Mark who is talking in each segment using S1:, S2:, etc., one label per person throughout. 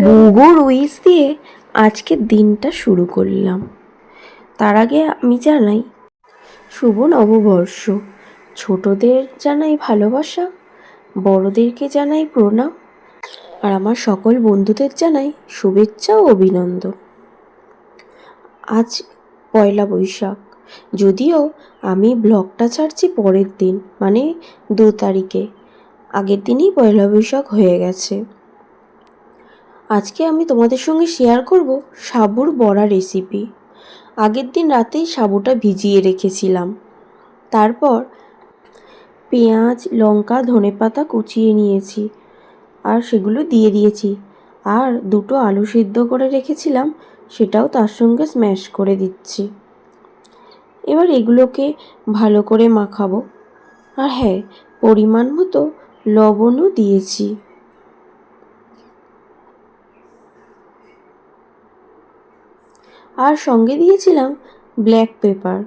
S1: রুগোর উইস দিয়ে আজকের দিনটা শুরু করলাম। তার আগে আমি জানাই, শুভ নববর্ষ। ছোটদের জানাই ভালোবাসা, বড়দেরকে জানাই প্রণাম, আর আমার সকল বন্ধুদের জানাই শুভেচ্ছা ও অভিনন্দন। আজ পয়লা বৈশাখ। যদিও আমি ব্লগটা ছাড়ছি পরের দিন মানে দু তারিখে। আগের দিনই পয়লা বৈশাখ হয়ে গেছে। আজকে আমি তোমাদের সঙ্গে শেয়ার করব সাবুর বড়া রেসিপি আগের দিন রাতেই সাবুটা ভিজিয়ে রেখেছিলাম। তারপর পেঁয়াজ, লঙ্কা, ধনেপাতা কুচিয়ে নিয়েছি আর সেগুলো দিয়ে দিয়েছি। আর দুটো আলু সিদ্ধ করে রেখেছিলাম, সেটাও তার সঙ্গে স্ম্যাশ করে দিচ্ছি। এবার এগুলোকে ভালো করে মাখাবো। আর হ্যাঁ পরিমাণ মতো লবণও দিয়েছি। আর সঙ্গে দিয়েছিলাম ব্ল্যাক পেপার।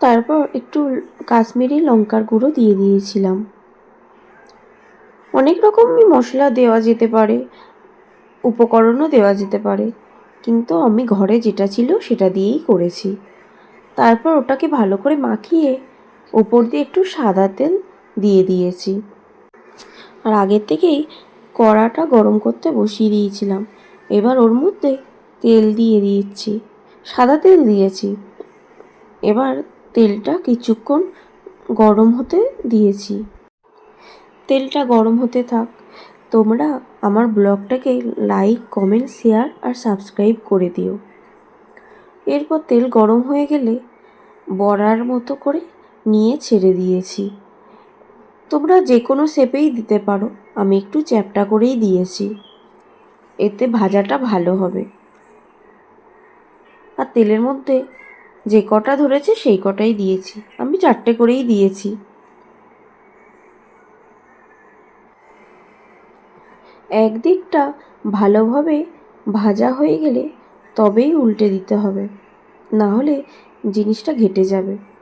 S1: তারপর একটু কাশ্মীরি লঙ্কার গুঁড়ো দিয়ে দিয়েছিলাম। অনেক রকমই মশলা দেওয়া যেতে পারে, উপকরণও দেওয়া যেতে পারে, কিন্তু আমি ঘরে যেটা ছিল সেটা দিয়েই করেছি। তারপর ওটাকে ভালো করে মাখিয়ে ওপর দিয়ে একটু সাদা তেল দিয়ে দিয়েছি। আর আগের থেকেই কড়াটা গরম করতে বসিয়ে দিয়েছিলাম। এবার ওর মধ্যে তেল দিয়ে দিয়েছি সাদা তেল দিয়েছি। এবার তেলটা কিছুক্ষণ গরম হতে দিয়েছি। তেলটা গরম হতে থাক। তোমরা আমার ব্লগটাকে লাইক, কমেন্ট, শেয়ার আর সাবস্ক্রাইব করে দিও। এরপর তেল গরম হয়ে গেলে বড়ার মতো করে নিয়ে ছেড়ে দিয়েছি। তোমরা যে কোনো শেপেই দিতে পারো, আমি একটু চ্যাপটা করেই দিয়েছি। এতে ভাজাটা ভালো হবে। আর তেলের মধ্যে যে কটা ধরেছে সেই কটাই দিয়েছি। আমি চারটে করেই দিয়েছি। একদিকটা ভালোভাবে ভাজা হয়ে গেলে তবেই উল্টে দিতে হবে। না হলে জিনিসটা ঘেটে যাবে।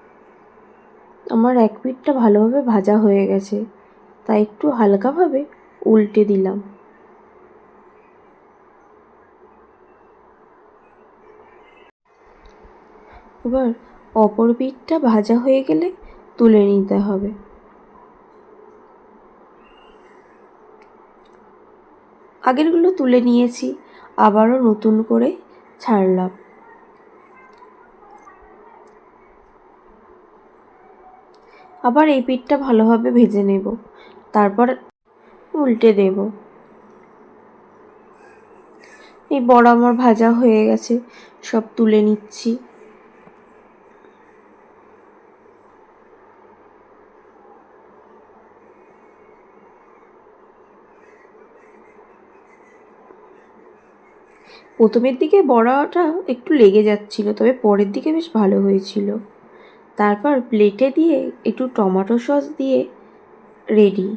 S1: আমার এক পিঠটা ভালোভাবে ভাজা হয়ে গেছে, তাই একটু হালকাভাবে উল্টে দিলাম। এবার অপর পিঠটা ভাজা হয়ে গেলে তুলে নিতে হবে। আগেরগুলো তুলে নিয়েছি, আবারও নতুন করে ছাড়লাম। আবার এই পিঠটা ভালোভাবে ভেজে নেব। তারপর উল্টে দেব। এই বড় আমার ভাজা হয়ে গেছে, সব তুলে নিচ্ছি। প্রথমের দিকে বড়াটা একটু লেগে যাচ্ছিল, তবে পরের দিকে বেশ ভালো হয়েছিল। তারপর প্লেটে দিয়ে একটু টমেটো সস দিয়ে রেডি।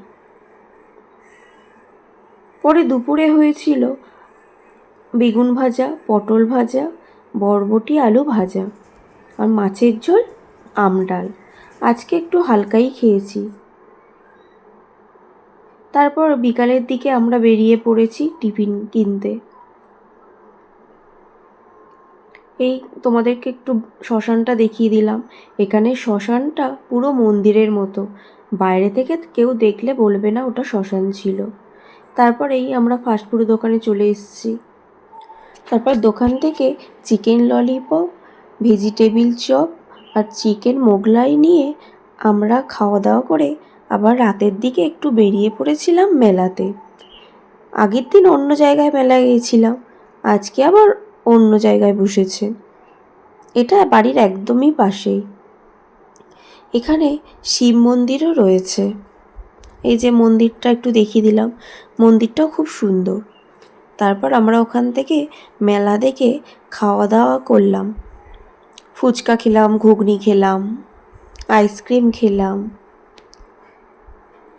S1: পরে দুপুরে হয়েছিল বেগুন ভাজা, পটল ভাজা, বরবটি, আলু ভাজা আর মাছের ঝোল আমডাল আজকে একটু হালকাই খেয়েছি। তারপর বিকালের দিকে আমরা বেরিয়ে পড়েছি টিফিন কিনতে। এই তোমাদেরকে একটু শ্মশানটা দেখিয়ে দিলাম। এখানে শ্মশানটা পুরো মন্দিরের মতো। বাইরে থেকে কেউ দেখলে বলবে না ওটা শ্মশান ছিল। তারপর এই আমরা ফাস্টফুড দোকানে চলে এসেছি। তারপর দোকান থেকে চিকেন ললিপপ ভেজিটেবিল চপ আর চিকেন মোগলাই নিয়ে আমরা খাওয়া দাওয়া করে আবার রাতের দিকে একটু বেরিয়ে পড়েছিলাম মেলাতে। আগের দিন অন্য জায়গায় মেলা গিয়েছিলাম। আজকে আবার অন্য জায়গায় বসেছে। এটা বাড়ির একদমই পাশেই। এখানে শিব মন্দিরও রয়েছে। এই যে মন্দিরটা একটু দেখিয়ে দিলাম। মন্দিরটাও খুব সুন্দর। তারপর আমরা ওখান থেকে মেলা দেখে খাওয়া দাওয়া করলাম। ফুচকা খেলাম, ঘুগনি খেলাম, আইসক্রিম খেলাম।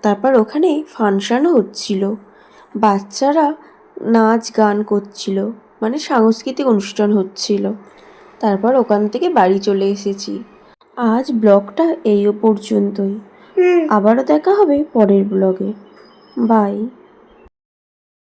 S1: তারপর ওখানে ফাংশানও হচ্ছিল। বাচ্চারা নাচ গান করছিল। মানে সাংস্কৃতিক অনুষ্ঠান হচ্ছিল। তারপর ওখান থেকে বাড়ি চলে এসেছি। আজ ব্লগটা এই পর্যন্তই। আবারও দেখা হবে পরের ব্লগে। বাই।